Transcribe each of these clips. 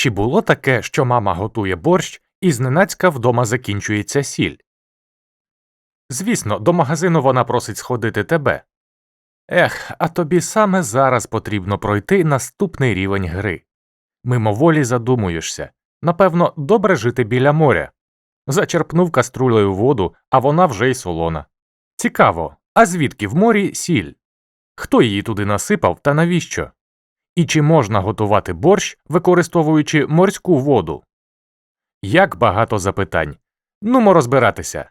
Чи було таке, що мама готує борщ і зненацька вдома закінчується сіль? Звісно, до магазину вона просить сходити тебе. Ех, а тобі саме зараз потрібно пройти наступний рівень гри. Мимоволі задумуєшся напевно, добре жити біля моря. Зачерпнув каструлею воду, а вона вже й солона. Цікаво, а звідки в морі сіль? Хто її туди насипав та навіщо? І чи можна готувати борщ, використовуючи морську воду? Як багато запитань. Нумо розбиратися.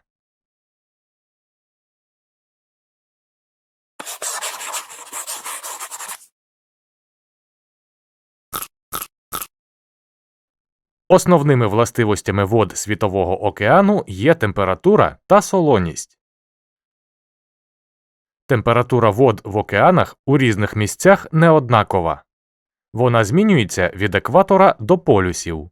Основними властивостями вод Світового океану є температура та солоність. Температура вод в океанах у різних місцях не однакова. Вона змінюється від екватора до полюсів.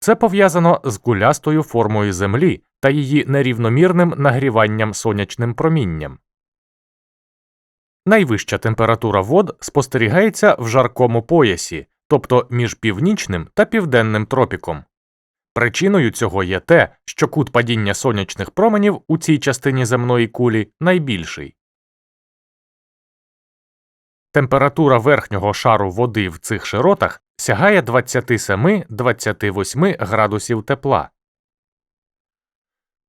Це пов'язано з кулястою формою Землі та її нерівномірним нагріванням сонячним промінням. Найвища температура вод спостерігається в жаркому поясі, тобто між північним та південним тропіком. Причиною цього є те, що кут падіння сонячних променів у цій частині земної кулі найбільший. Температура верхнього шару води в цих широтах сягає 27-28 градусів тепла.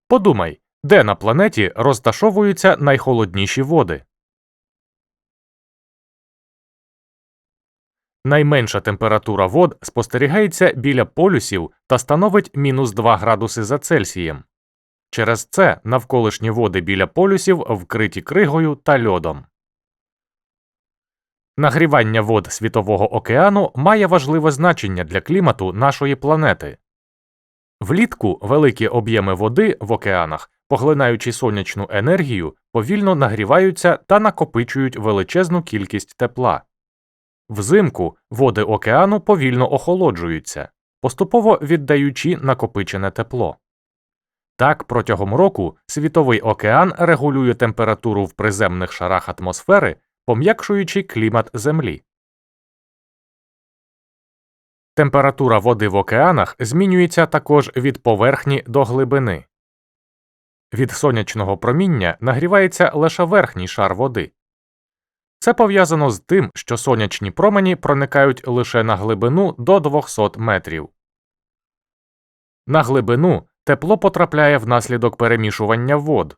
Подумай, де на планеті розташовуються найхолодніші води. Найменша температура вод спостерігається біля полюсів та становить мінус 2 градуси за Цельсієм. Через це навколишні води біля полюсів вкриті кригою та льодом. Нагрівання вод Світового океану має важливе значення для клімату нашої планети. Влітку великі об'єми води в океанах, поглинаючи сонячну енергію, повільно нагріваються та накопичують величезну кількість тепла. Взимку води океану повільно охолоджуються, поступово віддаючи накопичене тепло. Так, протягом року Світовий океан регулює температуру в приземних шарах атмосфери, пом'якшуючи клімат Землі. Температура води в океанах змінюється також від поверхні до глибини. Від сонячного проміння нагрівається лише верхній шар води. Це пов'язано з тим, що сонячні промені проникають лише на глибину до 200 метрів. На глибину тепло потрапляє внаслідок перемішування вод.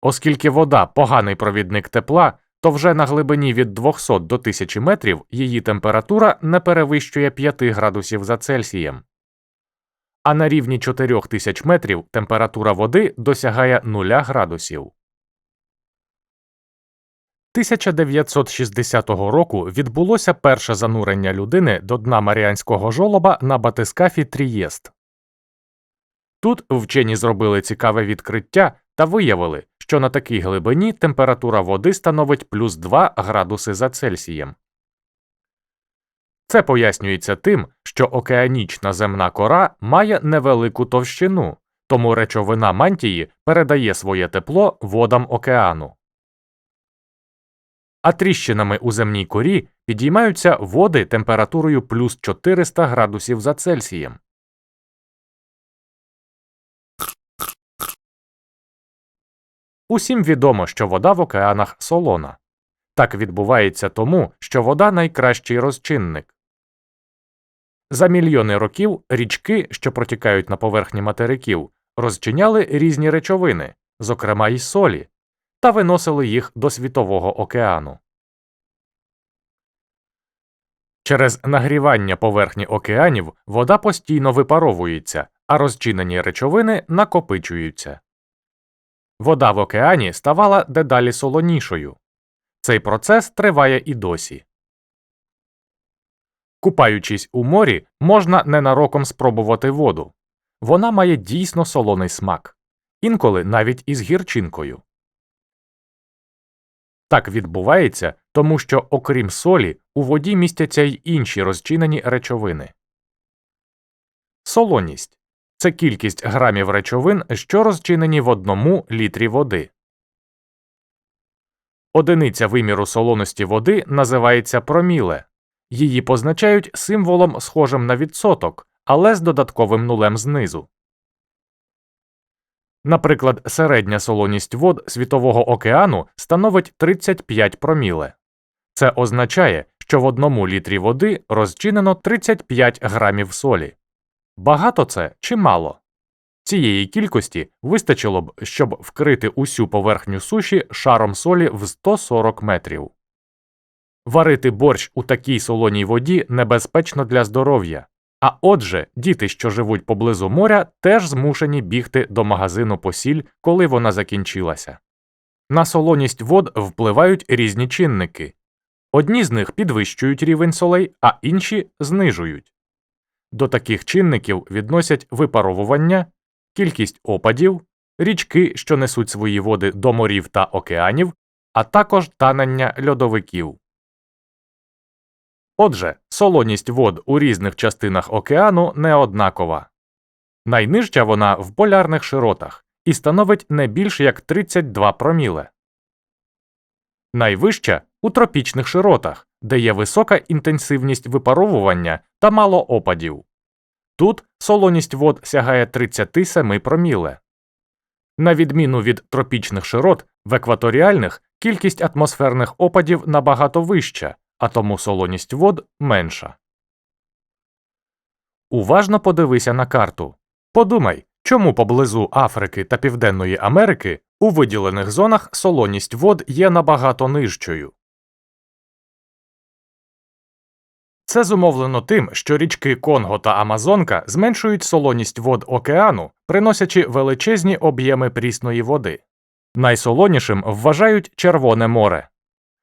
Оскільки вода поганий провідник тепла, то вже на глибині від 200 до 1000 метрів її температура не перевищує 5 градусів за Цельсієм. А на рівні 4000 метрів температура води досягає 0 градусів. 1960 року відбулося перше занурення людини до дна Маріанського жолоба на батискафі Трієст. Тут вчені зробили цікаве відкриття та виявили, що на такій глибині температура води становить плюс 2 градуси за Цельсієм. Це пояснюється тим, що океанічна земна кора має невелику товщину, тому речовина мантії передає своє тепло водам океану а тріщинами у земній корі підіймаються води температурою плюс 400 градусів за Цельсієм. Усім відомо, що вода в океанах солона. Так відбувається тому, що вода найкращий розчинник. За мільйони років річки, що протікають на поверхні материків, розчиняли різні речовини, зокрема й солі, та виносили їх до Світового океану. Через нагрівання поверхні океанів вода постійно випаровується, а розчинені речовини накопичуються. Вода в океані ставала дедалі солонішою. Цей процес триває і досі. Купаючись у морі, можна ненароком спробувати воду. Вона має дійсно солоний смак, інколи навіть із гірчинкою. Так відбувається, тому що, окрім солі, у воді містяться й інші розчинені речовини. Солоність це кількість грамів речовин, що розчинені в одному літрі води. Одиниця виміру солоності води називається проміле, Її позначають символом, схожим на відсоток, але з додатковим нулем знизу. Наприклад, середня солоність вод Світового океану становить 35 проміле. Це означає, що в одному літрі води розчинено 35 грамів солі. Багато це чи мало? Цієї кількості вистачило б, щоб вкрити усю поверхню суші шаром солі в 140 метрів. Варити борщ у такій солоній воді небезпечно для здоров'я. А отже, діти, що живуть поблизу моря, теж змушені бігти до магазину по сіль, коли вона закінчилася. На солоність вод впливають різні чинники. Одні з них підвищують рівень солей, а інші знижують. До таких чинників відносять випаровування, кількість опадів, річки, що несуть свої води до морів та океанів, а також танення льодовиків. Отже, солоність вод у різних частинах океану не однакова. Найнижча вона в полярних широтах і становить не більш як 32 проміле. Найвища у тропічних широтах, де є висока інтенсивність випаровування та мало опадів. Тут солоність вод сягає 37 проміле. На відміну від тропічних широт, в екваторіальних кількість атмосферних опадів набагато вища, а тому солоність вод менша. Уважно подивися на карту. Подумай, чому поблизу Африки та Південної Америки у виділених зонах солоність вод є набагато нижчою. Це зумовлено тим, що річки Конго та Амазонка зменшують солоність вод океану, приносячи величезні об'єми прісної води. Найсолонішим вважають Червоне море.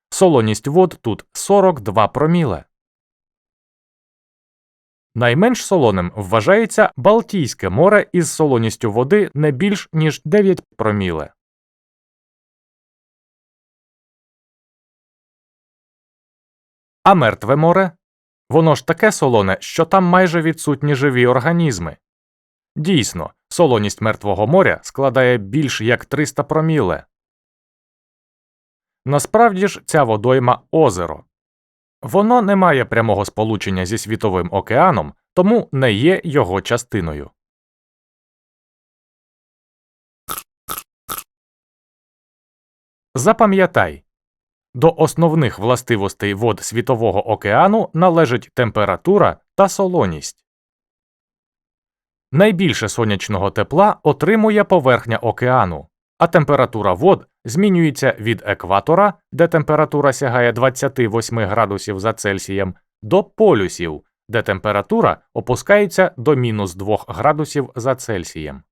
Солоність вод тут 42 проміле. Найменш солоним вважається Балтійське море із солоністю води не більш ніж 9 проміле. А мертве море? Воно ж таке солоне, що там майже відсутні живі організми. Дійсно, солоність мертвого моря складає більш як 300 проміле. Насправді ж ця водойма озеро. Воно не має прямого сполучення зі Світовим океаном, тому не є його частиною. Запам'ятай до основних властивостей вод Світового океану належать температура та солоність. Найбільше сонячного тепла отримує поверхня океану, а температура вод змінюється від екватора, де температура сягає 28 градусів за Цельсієм, до полюсів, де температура опускається до мінус 2 градусів за Цельсієм.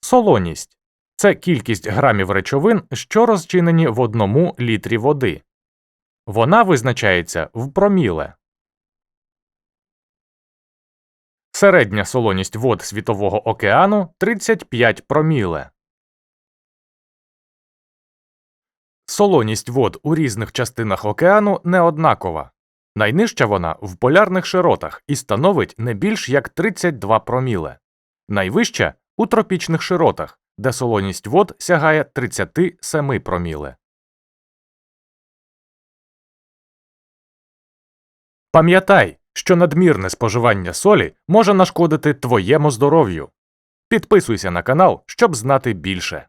Солоність це кількість грамів речовин, що розчинені в одному літрі води. Вона визначається в проміле. Середня солоність вод Світового океану 35 проміле. Солоність вод у різних частинах океану не однакова. Найнижча вона в полярних широтах і становить не більш як 32 проміле. Найвища у тропічних широтах, де солоність вод сягає 37 проміле. Пам'ятай, що надмірне споживання солі може нашкодити твоєму здоров'ю. Підписуйся на канал, щоб знати більше.